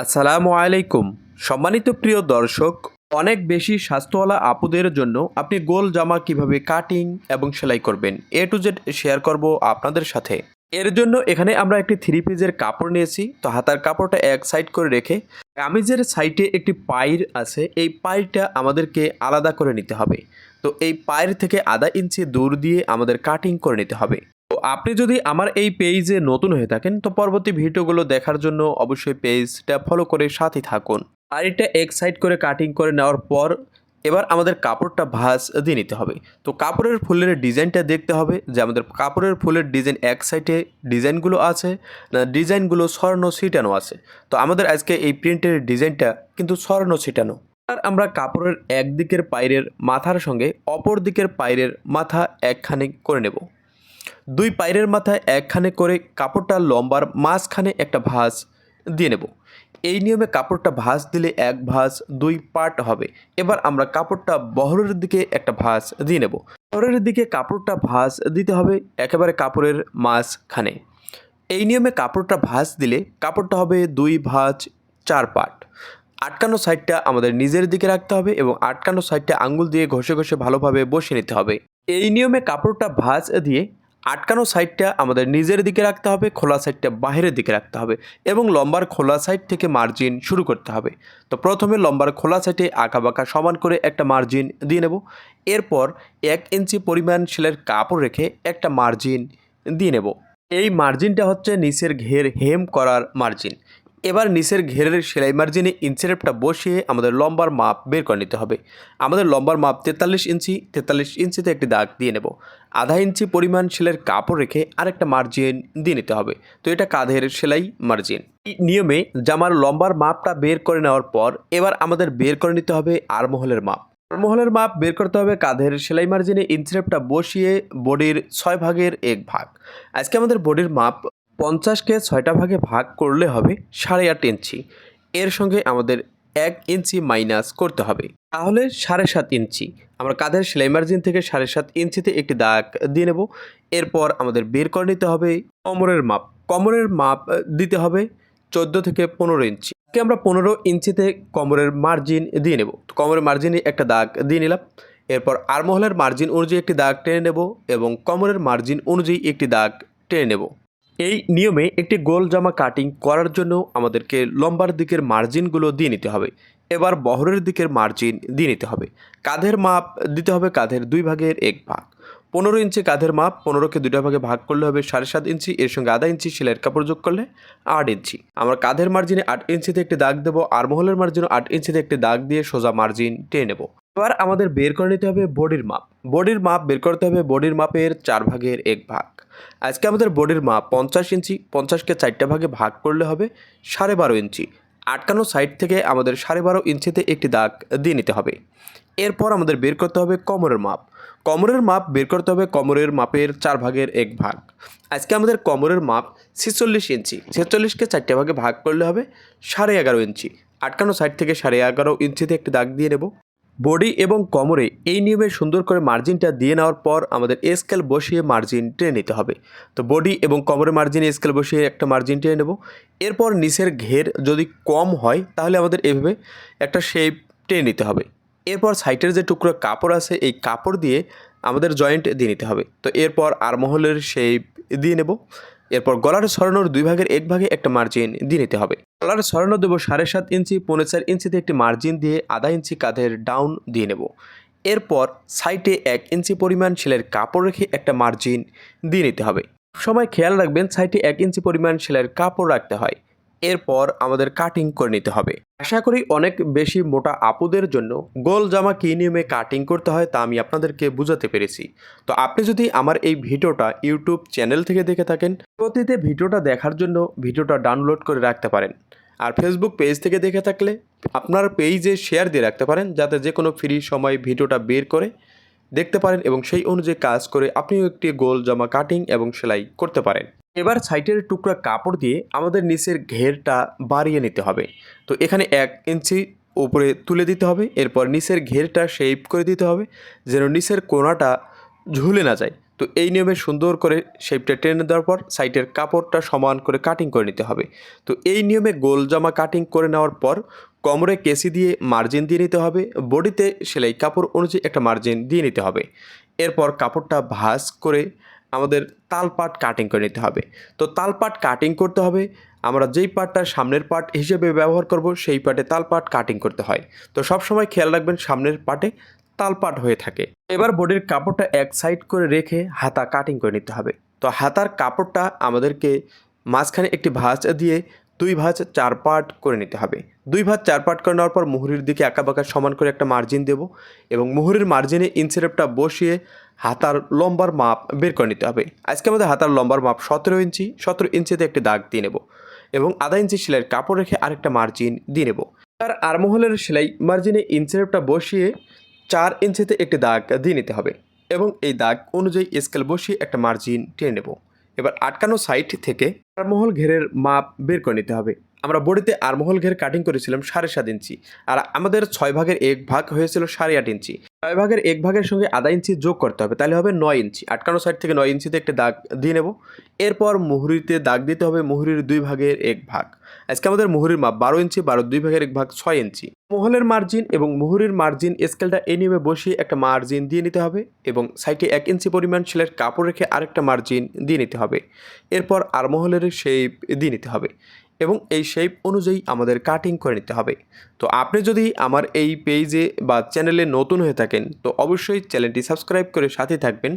আসসালামু আলাইকুম। সম্মানিত প্রিয় দর্শক, অনেক বেশি স্বাস্থ্যওয়ালা আপুদের জন্য আপনি গোল জামা কীভাবে কাটিং এবং সেলাই করবেন এ টু জেড শেয়ার করব আপনাদের সাথে। এর জন্য এখানে আমরা একটি থ্রি পিজের কাপড় নিয়েছি। তো হাতার কাপড়টা এক সাইড করে রেখে কামিজের সাইডে একটি পাইর আছে। এই পাইরটা আমাদেরকে আলাদা করে নিতে হবে। তো এই পায়ের থেকে আধা ইঞ্চি দূর দিয়ে আমাদের কাটিং করে নিতে হবে। আপনি যদি আমার এই পেজে নতুন হয়ে থাকেন, তো পরবর্তী ভিডিওগুলো দেখার জন্য অবশ্যই পেজটা ফলো করে সাথে থাকুন। আর এটা এক সাইড করে কাটিং করে নেওয়ার পর এবার আমাদের কাপড়টা ভাঁজ দিয়ে নিতে হবে। তো কাপড়ের ফুলের ডিজাইনটা দেখতে হবে যে আমাদের কাপড়ের ফুলের ডিজাইন এক সাইডে ডিজাইনগুলো আছে, না ডিজাইনগুলো স্বর্ণ ছিটানো আছে। তো আমাদের আজকে এই প্রিন্টের ডিজাইনটা কিন্তু স্বর্ণ ছিটানো। আর আমরা কাপড়ের একদিকের পায়ের মাথার সঙ্গে অপর দিকের পায়ের মাথা একখানে করে নেব। দুই পায়ের মাথায় একখানে করে কাপড়টা লম্বার মাঝখানে একটা ভাঁজ দিয়ে নেব। এই নিয়মে কাপড়টা ভাঁজ দিলে এক ভাঁজ, দুই পার্ট হবে। এবার আমরা কাপড়টা বহরের দিকে একটা ভাঁজ দিয়ে নেব। বহরের দিকে কাপড়টা ভাঁজ দিতে হবে একেবারে কাপড়ের মাঝখানে। এই নিয়মে কাপড়টা ভাঁজ দিলে কাপড়টা হবে দুই ভাঁজ, চার পার্ট আটকানো সাইডটা আমাদের নিজের দিকে রাখতে হবে এবং আটকানো সাইডটা আঙ্গুল দিয়ে ঘষে ঘষে ভালোভাবে বসে নিতে হবে। এই নিয়মে কাপড়টা ভাঁজ দিয়ে আটকানো সাইডটা আমাদের নিজের দিকে রাখতে হবে, খোলা সাইডটা বাহিরের দিকে রাখতে হবে এবং লম্বার খোলা সাইড থেকে মার্জিন শুরু করতে হবে। তো প্রথমে লম্বার খোলা সাইডে আঁকা বাঁকা সমান করে একটা মার্জিন দিয়ে নেব। এরপর এক ইঞ্চি পরিমাণ সেলের কাপড় রেখে একটা মার্জিন দিয়ে নেব। এই মার্জিনটা হচ্ছে নিচের ঘের হেম করার মার্জিন এবার নিচের ঘেরের সেলাই মার্জিনে ইঞ্চিরেপটা বসিয়ে আমাদের লম্বার মাপ বের করে নিতে হবে। আমাদের লম্বার মাপ তেতাল্লিশ ইঞ্চি তেতাল্লিশ ইঞ্চিতে একটি দাগ দিয়ে নেব। আধা ইঞ্চি পরিমাণ সেলের কাপড় রেখে আরেকটা মার্জিন দিয়ে নিতে হবে। তো এটা কাঁধের সেলাই মার্জিন এই নিয়মে জামার লম্বার মাপটা বের করে নেওয়ার পর এবার আমাদের বের করে নিতে হবে আরমহলের মাপ। আরমহলের মাপ বের করতে হবে কাঁধের সেলাই মার্জিনে ইঞ্চিরেপটা বসিয়ে বডির ছয় ভাগের এক ভাগ। আজকে আমাদের বডির মাপ পঞ্চাশকে ছয়টা ভাগে ভাগ করলে হবে সাড়ে আট ইঞ্চি। এর সঙ্গে আমাদের এক ইঞ্চি মাইনাস করতে হবে। তাহলে সাড়ে সাত ইঞ্চি। আমরা কাঁধের সেলাই মার্জিন থেকে সাড়ে সাত ইঞ্চিতে একটি দাগ দিয়ে নেব। এরপর আমাদের বের করে নিতে হবে কোমরের মাপ। কোমরের মাপ দিতে হবে চোদ্দ থেকে পনেরো ইঞ্চি। আজকে আমরা পনেরো ইঞ্চিতে কোমরের মার্জিন দিয়ে নেব। কোমরের মার্জিনে একটা দাগ দিয়ে নিলাম। এরপর আরমহলের মার্জিন অনুযায়ী একটি দাগ টেনে নেব এবং কোমরের মার্জিন অনুযায়ী একটি দাগ টেনে নেব। এই নিয়মে একটি গোল জামা কাটিং করার জন্য আমাদেরকে লম্বার দিকের মার্জিনগুলো দিয়ে নিতে হবে। এবার বহরের দিকের মার্জিন দিয়ে নিতে হবে। কাঁধের মাপ দিতে হবে কাঁধের দুই ভাগের এক ভাগ। পনেরো ইঞ্চি কাঁধের মাপ, পনেরোকে দুটা ভাগে ভাগ করলে হবে সাড়ে সাত ইঞ্চি, এর সঙ্গে আধা ইঞ্চি সেলাইয়ের কাপড় যোগ করলে আট ইঞ্চি। আমরা কাঁধের মার্জিনে আট ইঞ্চিতে একটি দাগ দেবো আর মহলের মার্জিনে আট ইঞ্চিতে একটি দাগ দিয়ে সোজা মার্জিন টেনে নেব। এবার আমাদের বের করে নিতে হবে বডির মাপ। বডির মাপ বের করতে হবে বডির মাপের চার ভাগের এক ভাগ। আজকে আমাদের বডির মাপ পঞ্চাশ ইঞ্চি, পঞ্চাশকে চারটা ভাগে ভাগ করলে হবে সাড়ে বারো ইঞ্চি। আটকানো সাইড থেকে আমাদের সাড়ে বারো ইঞ্চিতে একটি দাগ দিয়ে নিতে হবে। এরপর আমাদের বের করতে হবে কোমরের মাপ। কোমরের মাপ বের করতে হবে কোমরের মাপের চার ভাগের এক ভাগ। আজকে আমাদের কোমরের মাপ ছেচল্লিশ ইঞ্চি। ছেচল্লিশকে চারটে ভাগে ভাগ করলে হবে সাড়ে এগারো ইঞ্চি। আটকানো সাইড থেকে সাড়ে এগারো ইঞ্চিতে একটি দাগ দিয়ে নেব। বডি এবং কোমরে এই নিয়মে সুন্দর করে মার্জিনটা দিয়ে নেওয়ার পর আমাদের স্কেল বসিয়ে মার্জিন টেনে নিতে হবে। তো বডি এবং কোমরের মার্জিনে স্কেল বসিয়ে একটা মার্জিন টেনে নেব। এরপর নিচের ঘের যদি কম হয়, তাহলে আমাদের এভাবে একটা শেপ টেনে নিতে হবে। এরপর সাইটের যে টুকরো কাপড় আছে, এই কাপড় দিয়ে আমাদের জয়েন্ট দিয়ে নিতে হবে। তো এরপর আরমহলের শেপ দিয়ে নেব। এরপর গলার সরানোর দুই ভাগের এক ভাগে একটা মার্জিন দিয়ে নিতে হবে। গলার সরানো দেবো সাড়ে সাত ইঞ্চি, পৌনে চার ইঞ্চিতে একটি মার্জিন দিয়ে আধা ইঞ্চি কাঁধের ডাউন দিয়ে নেব। এরপর সাইটে এক ইঞ্চি পরিমাণ সেলের কাপড় রেখে একটা মার্জিন দিয়ে নিতে হবে। সময় খেয়াল রাখবেন সাইটে এক ইঞ্চি পরিমাণ সেলের কাপড় রাখতে হয়। এরপর আমাদের কাটিং করে নিতে হবে। আশা করি অনেক বেশি মোটা আপুদের জন্য গোল জামা কী নিয়মে কাটিং করতে হয় তা আমি আপনাদেরকে বুঝাতে পেরেছি। তো আপনি যদি আমার এই ভিডিওটা ইউটিউব চ্যানেল থেকে দেখে থাকেন প্রতিতে ভিডিওটা দেখার জন্য ভিডিওটা ডাউনলোড করে রাখতে পারেন। আর ফেসবুক পেজ থেকে দেখে থাকলে আপনার পেজে শেয়ার দিয়ে রাখতে পারেন, যাতে যে কোনো ফ্রি সময় ভিডিওটা বের করে দেখতে পারেন এবং সেই অনুযায়ী কাজ করে আপনিও একটি গোল জামা কাটিং এবং সেলাই করতে পারেন। এবার সাইটের টুকরা কাপড় দিয়ে আমাদের নিচের ঘেরটা বাড়িয়ে নিতে হবে। তো এখানে এক ইঞ্চি উপরে তুলে দিতে হবে, এরপর নিচের ঘেরটা শেপ করে দিতে হবে, যেন নিচের কোনাটা ঝুলে না যায়। তো এই নিয়মে সুন্দর করে শেপটা টেনে দেওয়ার পর সাইডের কাপড়টা সমান করে কাটিং করে নিতে হবে। তো এই নিয়মে গোল জামা কাটিং করে নেওয়ার পর কোমরে কেসি দিয়ে মার্জিন দিয়ে নিতে হবে, বডিতে সেলাই কাপড় অনুযায়ী একটা মার্জিন দিয়ে নিতে হবে। এরপর কাপড়টা ভাঁজ করে আমাদের তাল পাট কাটিং করে নিতে হবে। তো তাল পাট কাটিং করতে হবে, আমরা যেই পার্টটা সামনের পার্ট হিসেবে ব্যবহার করব, সেই পাটে তাল পাট কাটিং করতে হয়। তো সব সময় খেয়াল রাখবেন, সামনের পার্টে তালপাট হয়ে থাকে। এবার বডির কাপড়টা এক সাইড করে রেখে হাতা কাটিং করে নিতে হবে। তো হাতার কাপড়টা আমাদেরকে মাঝখানে একটি ভাজ দিয়ে দুই ভাঁজ চার পার্ট করে নিতে হবে। দুই ভাঁজ চার পার্ট করে নেওয়ার পর মুহুরির দিকে আঁকাবাঁকা সমান করে একটা মার্জিন দেব এবং মুহুরির মার্জিনে ইনসেরেপটা বসিয়ে হাতার লম্বার মাপ বের করে নিতে হবে। আজকে আমাদের হাতার লম্বার মাপ সতেরো ইঞ্চি সতেরো ইঞ্চিতে একটি দাগ দিয়ে নেব এবং আধা ইঞ্চি সেলাইয়ের কাপড় রেখে আরেকটা মার্জিন দিয়ে নেব। তার আরমহলের সেলাই মার্জিনে ইনসেরেপটা বসিয়ে চার ইঞ্চিতে একটি দাগ দিয়ে নিতে হবে এবং এই দাগ অনুযায়ী স্কেল বসিয়ে একটা মার্জিন টেনে নেব। এবার আটকানো সাইট থেকে তাজমহল ঘেরের মাপ বের করে নিতে হবে। আমরা বডিতে আরমহল ঘের কাটিং করেছিলাম সাড়ে সাত ইঞ্চি, আর আমাদের ছয় ভাগের এক ভাগ হয়েছিল সাড়ে আট ইঞ্চি। ছয় ভাগের এক ভাগের সঙ্গে আধা ইঞ্চি যোগ করতে হবে, তাহলে হবে নয় ইঞ্চি। আটকানো সাইড থেকে নয় ইঞ্চিতে একটা দাগ দিয়ে নেব। এরপর মুহুরিতে দাগ দিতে হবে মুহুরির দুই ভাগের এক ভাগ। আজকে আমাদের মুহুরির মাপ বারো ইঞ্চি, বারো দুই ভাগের এক ভাগ ছয় ইঞ্চি। মহলের মার্জিন এবং মুহুরির মার্জিন স্কেলটা এই নিয়মে বসিয়ে একটা মার্জিন দিয়ে নিতে হবে এবং সাইডে এক ইঞ্চি পরিমাণ সেলের কাপড় রেখে আরেকটা মার্জিন দিয়ে নিতে হবে। এরপর আরমহলের শেপ দিয়ে নিতে হবে। এবং এই শেপ অনুযায়ী আমাদের কাটিং করে নিতে হবে। তো আপনি যদি আমার এই পেজে বা চ্যানেলে নতুন হয়ে থাকেন, তো অবশ্যই চ্যানেলটি সাবস্ক্রাইব করে সাথে থাকবেন।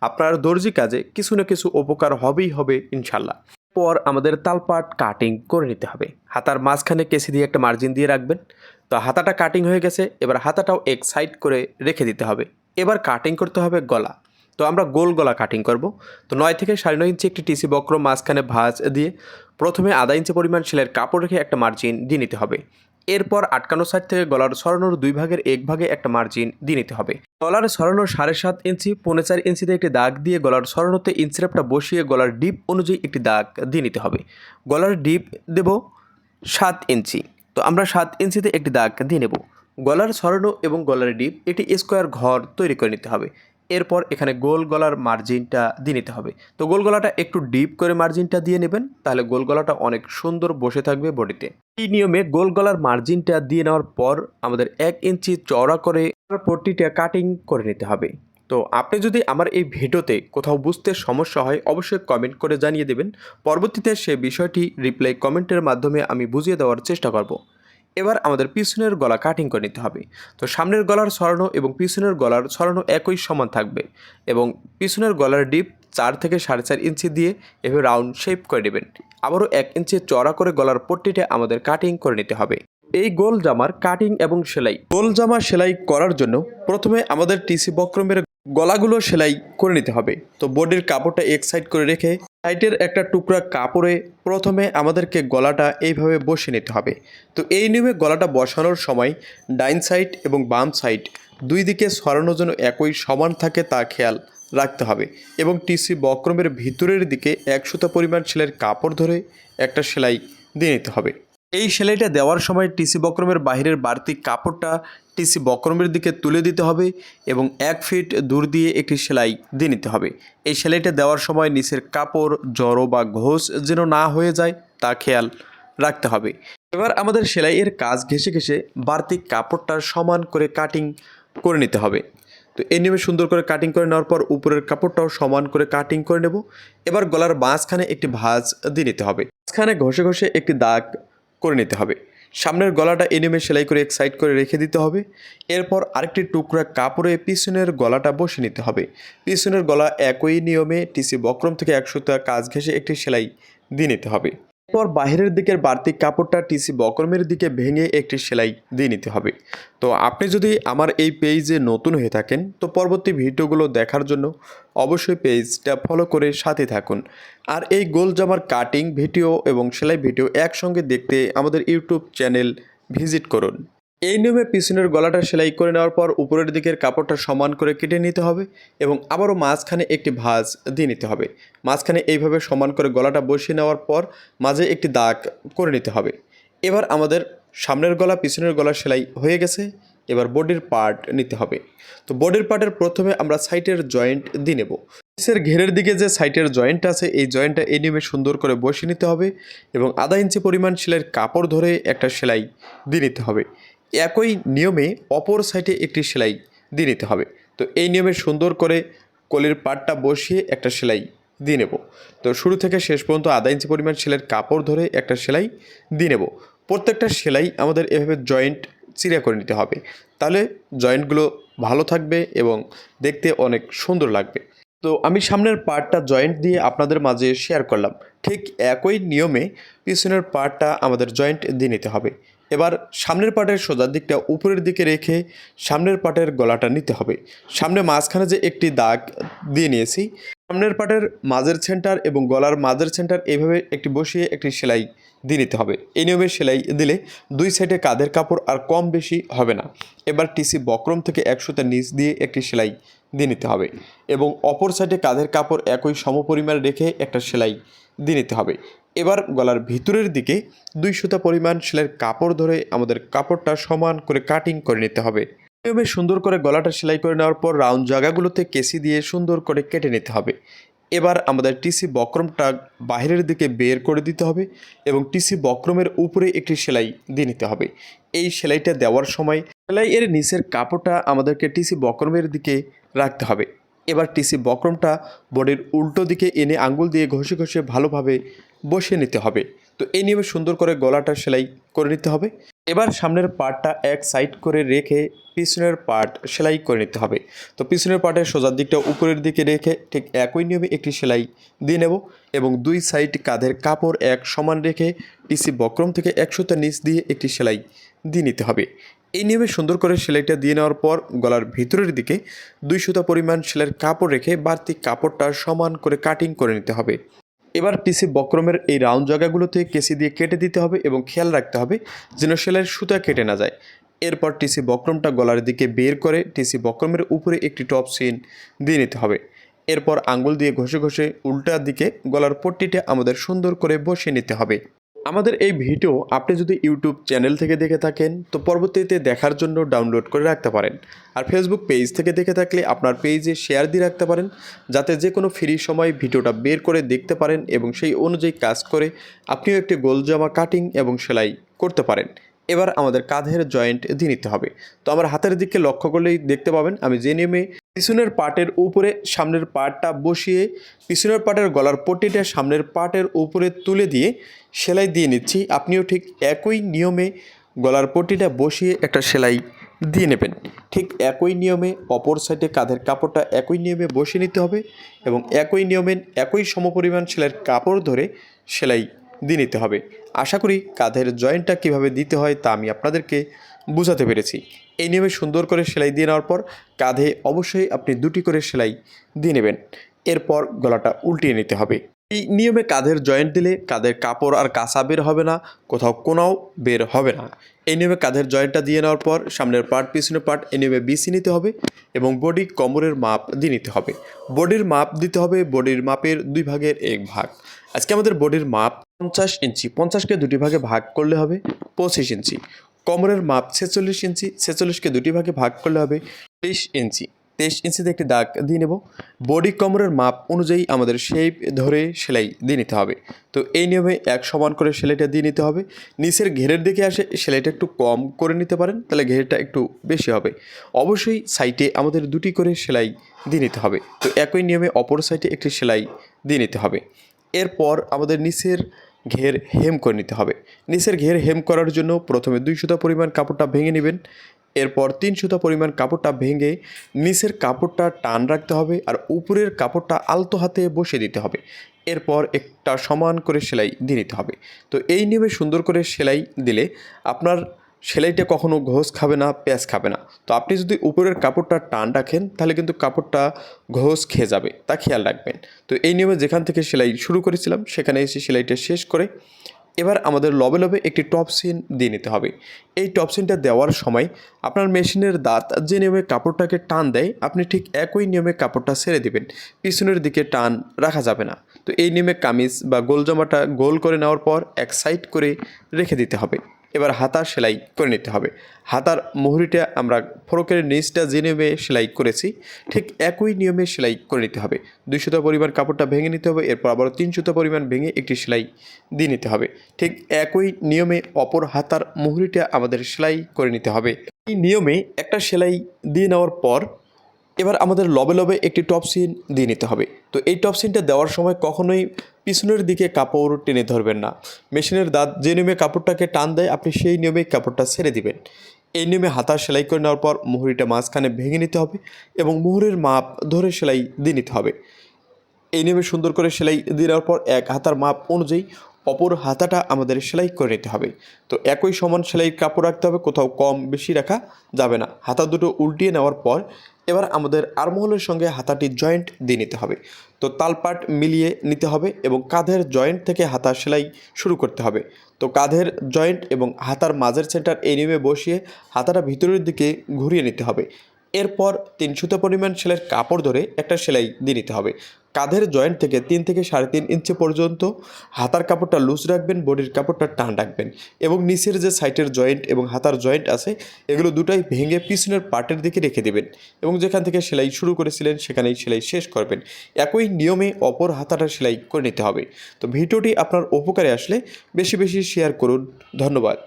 আপনার দর্জি কাজে কিছু না কিছু উপকার হবেই হবে ইনশাল্লাহ পর আমাদের তালপাট কাটিং করে নিতে হবে। হাতার মাঝখানে কেসি দিয়ে একটা মার্জিন দিয়ে রাখবেন। তো হাতাটা কাটিং হয়ে গেছে, এবার হাতাটাও এক সাইড করে রেখে দিতে হবে। এবার কাটিং করতে হবে গলা। তো আমরা গোল গলা কাটিং করব। তো নয় থেকে সাড়ে নয় ইঞ্চি একটি টিসি বক্র মাঝখানে ভাঁজ দিয়ে প্রথমে আধা ইঞ্চি পরিমাণ সেলের কাপড় রেখে একটা মার্জিন দিয়ে নিতে হবে। এরপর আটকানো সাইড থেকে গলার সরানোর দুই ভাগের এক ভাগে একটা মার্জিন দিয়ে নিতে হবে। গলার সরানোর সাড়ে সাত ইঞ্চি, পৌনে চার ইঞ্চিতে একটি দাগ দিয়ে গলার সরানোতে ইনস্রেপটা বসিয়ে গলার ডিপ অনুযায়ী একটি দাগ দিয়ে নিতে হবে। গলার ডিপ দেব সাত ইঞ্চি। তো আমরা সাত ইঞ্চিতে একটি দাগ দিয়ে নেব। গলার সরানো এবং গলার ডিপ এটি স্কোয়ার ঘর তৈরি করে নিতে হবে। এরপর এখানে গোল গলার মার্জিনটা দিয়ে নিতে হবে। তো গোল গলাটা একটু ডিপ করে মার্জিনটা দিয়ে নেবেন, তাহলে গোল গলাটা অনেক সুন্দর বসে থাকবে বডিতে এই নিয়মে গোল গলার মার্জিনটা দিয়ে নেওয়ার পর আমাদের এক ইঞ্চি চওড়া করে পট্টিটা কাটিং করে নিতে হবে। তো আপনি যদি আমার এই ভিডিওতে কোথাও বুঝতে সমস্যা হয়, অবশ্যই কমেন্ট করে জানিয়ে দেবেন। পরবর্তীতে সে বিষয়টি রিপ্লাই কমেন্টের মাধ্যমে আমি বুঝিয়ে দেওয়ার চেষ্টা করব। এবার আমাদের পিছনের গলা কাটিং করে নিতে হবে। তো সামনের গলার সরানো এবং পিছনের গলার সরানো একই সমান থাকবে এবং পিছনের গলার ডিপ চার থেকে সাড়ে চার ইঞ্চি দিয়ে এভাবে রাউন্ড শেপ করে নেবেন। আবারও এক ইঞ্চি চড়া করে গলার পট্টিটা আমাদের কাটিং করে নিতে হবে। এই গোল জামার কাটিং এবং সেলাই। গোল জামা সেলাই করার জন্য প্রথমে আমাদের টিসি বক্রমের গলাগুলো সেলাই করে নিতে হবে। তো বডির কাপড়টা এক সাইড করে রেখে সাইডের একটা টুকরা কাপড়ে প্রথমে আমাদেরকে গলাটা এইভাবে বসে নিতে হবে। তো এই নিয়মে গলাটা বসানোর সময় ডাইন সাইড এবং বাম সাইড দুই দিকে সরানোর জন্য একই সমান থাকে তা খেয়াল রাখতে হবে এবং টিসি বক্রমের ভিতরের দিকে এক সুতা পরিমাণ সেলাইয়ের কাপড় ধরে একটা সেলাই দিয়ে নিতে হবে। এই সেলাইটা দেওয়ার সময় টিসি বক্রমের বাইরের বাড়তি কাপড়টা টিসি বক্রমের দিকে তুলে দিতে হবে এবং এক ফিট দূর দিয়ে একটি সেলাই দিয়ে নিতে হবে। এই সেলাইটা দেওয়ার সময় নিচের কাপড়, জড়ো বা ঘোষ যেন না হয়ে যায় তা খেয়াল রাখতে হবে। এবার আমাদের সেলাইয়ের কাজ ঘেসে ঘেসে বাড়তি কাপড়টা সমান করে কাটিং করে নিতে হবে। তো এই নিয়মে সুন্দর করে কাটিং করে নেওয়ার পর উপরের কাপড়টাও সমান করে কাটিং করে নেব। এবার গলার মাঝখানে একটি ভাঁজ দিয়ে নিতে হবে। মাঝখানে ঘষে ঘষে একটি দাগ করে নিতে হবে। সামনের গলাটা এনিমে সেলাই করে এক সাইড করে রেখে দিতে হবে। এরপর আরেকটি টুকরা কাপড়ে পিছনের গলাটা বসে নিতে হবে। পিছনের গলা একই নিয়মে টিসি বক্রম থেকে একশো কাজ ঘেঁষে একটি সেলাই দিয়ে নিতে হবে। এরপর বাহিরের দিকের বাড়তি কাপড়টা টিসি বকরমের দিকে ভেঙে একটি সেলাই দিয়ে নিতে হবে। তো আপনি যদি আমার এই পেজে নতুন হয়ে থাকেন, তো পরবর্তী ভিডিওগুলো দেখার জন্য অবশ্যই পেজটা ফলো করে সাথে থাকুন। আর এই গোল জামার কাটিং ভিডিও এবং সেলাই ভিডিও একসঙ্গে দেখতে আমাদের ইউটিউব চ্যানেল ভিজিট করুন। এই নিয়মে পিছনের গলাটা সেলাই করে নেওয়ার পর উপরের দিকের কাপড়টা সমান করে কেটে নিতে হবে এবং আবারও মাঝখানে একটি ভাঁজ দিয়ে নিতে হবে। মাঝখানে এইভাবে সমান করে গলাটা বসিয়ে নেওয়ার পর মাঝে একটি দাগ করে নিতে হবে। এবার আমাদের সামনের গলা, পিছনের গলা সেলাই হয়ে গেছে। এবার বডির পার্ট নিতে হবে। তো বডির পার্টের প্রথমে আমরা সাইটের জয়েন্ট দিয়ে নেব। পিসের ঘেরের দিকে যে সাইটের জয়েন্ট আছে, এই জয়েন্টটা এই নিয়মে সুন্দর করে বসিয়ে নিতে হবে এবং আধা ইঞ্চি পরিমাণ সেলাইয়ের কাপড় ধরে একটা সেলাই দিয়ে নিতে হবে। একই নিয়মে অপর সাইডে একটি সেলাই দিয়ে নিতে হবে। তো এই নিয়মে সুন্দর করে কলির পাটটা বসিয়ে একটা সেলাই দিয়ে নেব। তো শুরু থেকে শেষ পর্যন্ত আধা ইঞ্চি পরিমাণ সেলাইয়ের কাপড় ধরে একটা সেলাই দিয়ে নেব। প্রত্যেকটা সেলাই আমাদের এভাবে জয়েন্ট চিরা করে নিতে হবে। তাহলে জয়েন্টগুলো ভালো থাকবে এবং দেখতে অনেক সুন্দর লাগবে। তো আমি সামনের পার্টটা জয়েন্ট দিয়ে আপনাদের মাঝে শেয়ার করলাম। ঠিক একই নিয়মে পিছনের পার্টটা আমাদের জয়েন্ট দিয়ে নিতে হবে। এবার সামনের পাটের সোজার দিকটা উপরের দিকে রেখে সামনের পাটের গলাটা নিতে হবে। সামনে মাঝখানে যে একটি দাগ দিয়ে নিয়েছি, সামনের পাটের মাঝের সেন্টার এবং গলার মাঝের সেন্টার এইভাবে একটি বসিয়ে একটি সেলাই দিয়ে নিতে হবে। এই নিয়মে সেলাই দিলে দুই সাইডে কাঁধের কাপড় আর কম বেশি হবে না। এবার টিসি বক্রম থেকে একশোতে নিচ দিয়ে একটি সেলাই দিয়ে নিতে হবে এবং অপর সাইডে কাঁধের কাপড় একই সমপরিমাণ রেখে একটা সেলাই দিয়ে নিতে হবে। এবার গলার ভিতরের দিকে দুই সুতা পরিমাণ সেলাইয়ের কাপড় ধরে আমাদের কাপড়টা সমান করে কাটিং করে নিতে হবে। এভাবে সুন্দর করে গলাটা সেলাই করে নেওয়ার পর রাউন্ড জায়গাগুলোতে কেসি দিয়ে সুন্দর করে কেটে নিতে হবে। এবার আমাদের টিসি বক্রমটা বাইরের দিকে বের করে দিতে হবে এবং টিসি বক্রমের উপরে একটি সেলাই দিয়ে নিতে হবে। এই সেলাইটা দেওয়ার সময় সেলাই এর নিচের কাপড়টা আমাদেরকে টিসি বক্রমের দিকে রাখতে হবে। এবার টিসি বক্রমটা বডির উল্টো দিকে এনে আঙ্গুল দিয়ে ঘষে ঘষে ভালোভাবে বসিয়ে নিতে হবে। তো এই নিয়মে সুন্দর করে গলাটা সেলাই করে নিতে হবে। এবার সামনের পার্টটা এক সাইড করে রেখে পিছনের পার্ট সেলাই করে নিতে হবে। তো পিছনের পার্টের সোজার দিকটা উপরের দিকে রেখে ঠিক একই নিয়মে একটি সেলাই দিয়ে নেব এবং দুই সাইড কাঁধের কাপড় এক সমান রেখে টিসি বক্রম থেকে একশোটা নিচ দিয়ে একটি সেলাই দিয়ে নিতে হবে। এই নিয়মে সুন্দর করে সেলাইটা দিয়ে নেওয়ার পর গলার ভিতরের দিকে দুই সুতা পরিমাণ সেলাইয়ের কাপড় রেখে বাড়তি কাপড়টা সমান করে কাটিং করে নিতে হবে। এবার টিসি বক্রমের এই রাউন্ড জায়গাগুলোতে কেসি দিয়ে কেটে দিতে হবে এবং খেয়াল রাখতে হবে যেন সেলাইয়ের সুতা কেটে না যায়। এরপর টিসি বক্রমটা গলার দিকে বের করে টিসি বক্রমের উপরে একটি টপ সিন দিয়ে নিতে হবে। এরপর আঙ্গুল দিয়ে ঘষে ঘষে উল্টার দিকে গলার পট্টিটা আমাদের সুন্দর করে বসিয়ে নিতে হবে। আমাদের এই ভিডিও আপনি যদি ইউটিউব চ্যানেল থেকে দেখে থাকেন, তো পরবর্তীতে দেখার জন্য ডাউনলোড করে রাখতে পারেন। আর ফেসবুক পেজ থেকে দেখে থাকলে আপনার পেজে শেয়ার দিয়ে রাখতে পারেন, যাতে যে কোনো ফ্রি সময় ভিডিওটা বের করে দেখতে পারেন এবং সেই অনুযায়ী কাজ করে আপনিও একটি গোল জামা কাটিং এবং সেলাই করতে পারেন। এবার আমাদের কাঁধের জয়েন্ট দিয়ে নিতে হবে। তো আমার হাতের দিকে লক্ষ্য করলেই দেখতে পাবেন, আমি যে নেমে পিছনের পার্টের উপরে সামনের পার্টটা বসিয়ে পিছনের পার্টের গলার পট্টিটা সামনের পার্টের উপরে তুলে দিয়ে সেলাই দিয়ে নিচ্ছি। আপনিও ঠিক একই নিয়মে গলার পট্টিটা বসিয়ে একটা সেলাই দিয়ে নেবেন। ঠিক একই নিয়মে অপর সাইডে কাঁধের কাপড়টা একই নিয়মে বসিয়ে নিতে হবে এবং একই নিয়মে একই সমপরিমাণ সেলাইয়ের কাপড় ধরে সেলাই দিয়ে নিতে হবে। আশা করি কাঁধের জয়েন্টটা কীভাবে দিতে হয় তা আমি আপনাদেরকে বোঝাতে পেরেছি। এই নিয়মে সুন্দর করে সেলাই দিয়ে নেওয়ার পর কাঁধে অবশ্যই আপনি দুটি করে সেলাই দিয়ে নেবেন। এরপর গলাটা উল্টিয়ে নিতে হবে। এই নিয়মে কাঁধের জয়েন্ট দিলে কাঁধের কাপড় আর কাঁচা বের হবে না, কোথাও কোনাও বের হবে না। এই নিয়মে কাঁধের জয়েন্টটা দিয়ে নেওয়ার পর সামনের পার্ট, পিছনের পার্ট এই নিয়মে বিছি নিতে হবে এবং বডি কোমরের মাপ দিয়ে নিতে হবে। বডির মাপ দিতে হবে বডির মাপের দুই ভাগের এক ভাগ। আজকে আমাদের বডির মাপ পঞ্চাশ ইঞ্চি, পঞ্চাশকে দুটি ভাগে ভাগ করলে হবে পঁচিশ ইঞ্চি। কোমরের মাপ ছেচল্লিশ ইঞ্চি, ছেচল্লিশকে দুটি ভাগে ভাগ করলে হবে তেইশ ইঞ্চি। তেইশ ইঞ্চিতে একটি দাগ দিয়ে নেব। বডি কোমরের মাপ অনুযায়ী আমাদের শেপ ধরে সেলাই দিয়ে নিতে হবে। তো এই নিয়মে এক সমান করে সেলাইটা দিয়ে নিতে হবে। নিচের ঘেরের দিকে আসে সেলাইটা একটু কম করে নিতে পারেন, তাহলে ঘেরটা একটু বেশি হবে। অবশ্যই সাইটে আমাদের দুটি করে সেলাই দিয়ে নিতে হবে। তো একই নিয়মে অপর সাইটে একটি সেলাই দিয়ে নিতে হবে। এরপর আমাদের নিচের ঘের হেম করে নিতে হবে। নিচের ঘের হেম করার জন্য প্রথমে দুই সুতা পরিমাণ কাপড়টা ভেঙে নেবেন। এরপর তিন সুতা পরিমাণ কাপড়টা ভেঙে নিচের কাপড়টা টান রাখতে হবে আর উপরের কাপড়টা আলতো হাতে বসিয়ে দিতে হবে। এরপর একটা সমান করে সেলাই দিয়ে নিতে হবে। তো এই নিয়মে সুন্দর করে সেলাই দিলে আপনার সেলাইটা কখনো ঘোষ খাবে না প্যাঁচ খাবে না। তো আপনি যদি উপরের কাপড়টা টান রাখেন, তাহলে কিন্তু কাপড়টা ঘোষ খেয়ে যাবে, তা খেয়াল রাখবেন। তো এই নিয়মে যেখান থেকে সেলাই শুরু করেছিলাম, সেখানে এসে সেলাইটা শেষ করে এবার আমাদের লবে লবে একটি টপ সিন দিয়ে নিতে হবে। এই টপ সিনটা দেওয়ার সময় আপনার মেশিনের দাঁত যে নিয়মে কাপড়টাকে টান দেয়, আপনি ঠিক একই নিয়মে কাপড়টা ছেড়ে দিবেন, পিছনের দিকে টান রাখা যাবে না। তো এই নিয়মে কামিজ বা গোল জামাটা গোল করে নেওয়ার পর এক সাইড করে রেখে দিতে হবে। এবার হাতা সেলাই করে নিতে হবে। হাতার মুহুরিটা আমরা ফরকের নিচটা যে নিয়মে সেলাই করেছি, ঠিক একই নিয়মে সেলাই করে নিতে হবে। দুই সুতা পরিমাণ কাপড়টা ভেঙে নিতে হবে, এরপর আবারও তিন সুতা পরিমাণ ভেঙে একটি সেলাই দিয়ে নিতে হবে। ঠিক একই নিয়মে অপর হাতার মুহুরিটা আমাদের সেলাই করে নিতে হবে। এই নিয়মে একটা সেলাই দিয়ে নেওয়ার পর এবার আমাদের লবে লবে একটি টপ সিন দিয়ে নিতে হবে। তো এই টপ সিনটা দেওয়ার সময় কখনোই পিছনের দিকে কাপড় টেনে ধরবেন না। মেশিনের দাঁত যে নিয়মে কাপড়টাকে টান দেয়, আপনি সেই নিয়মেই কাপড়টা ছেড়ে দিবেন। এই নিয়মে হাতা সেলাই করে নেওয়ার পর মুহুরিটা মাঝখানে ভেঙে নিতে হবে এবং মুহুরের মাপ ধরে সেলাই দিয়ে নিতে হবে। এই নিয়মে সুন্দর করে সেলাই দিয়ে নেওয়ার পর এক হাতার মাপ অনুযায়ী অপর হাতাটা আমাদের সেলাই করে নিতে হবে। তো একই সমান সেলাই কাপড় রাখতে হবে, কোথাও কম বেশি রাখা যাবে না। হাতা দুটো উল্টিয়ে নেওয়ার পর এবার আমাদের আরমহলের সঙ্গে হাতাটি জয়েন্ট দিয়ে নিতে হবে। তো তালপাট মিলিয়ে নিতে হবে এবং কাঁধের জয়েন্ট থেকে হাতা সেলাই শুরু করতে হবে। তো কাঁধের জয়েন্ট এবং হাতার মাঝের সেন্টার এই নিয়মে বসিয়ে হাতাটা ভিতরের দিকে ঘুরিয়ে নিতে হবে। এরপর তিন সুতো পরিমাণ সেলাইয়ের কাপড় ধরে একটা সেলাই দিয়ে নিতে হবে। কাঁধের জয়েন্ট থেকে তিন থেকে সাড়ে তিন ইঞ্চি পর্যন্ত, হাতার কাপড়টা লুজ রাখবেন, বডির কাপড়টা টান রাখবেন এবং নিচের যে সাইটের জয়েন্ট এবং হাতার জয়েন্ট আছে, এগুলো দুটাই ভেঙে পিছনের পার্টের দিকে রেখে দেবেন এবং যেখান থেকে সেলাই শুরু করেছিলেন সেখানেই সেলাই শেষ করবেন। একই নিয়মে অপর হাতাটা সেলাই করে নিতে হবে। তো ভিডিওটি আপনার উপকারে আসলে বেশি বেশি শেয়ার করুন। ধন্যবাদ।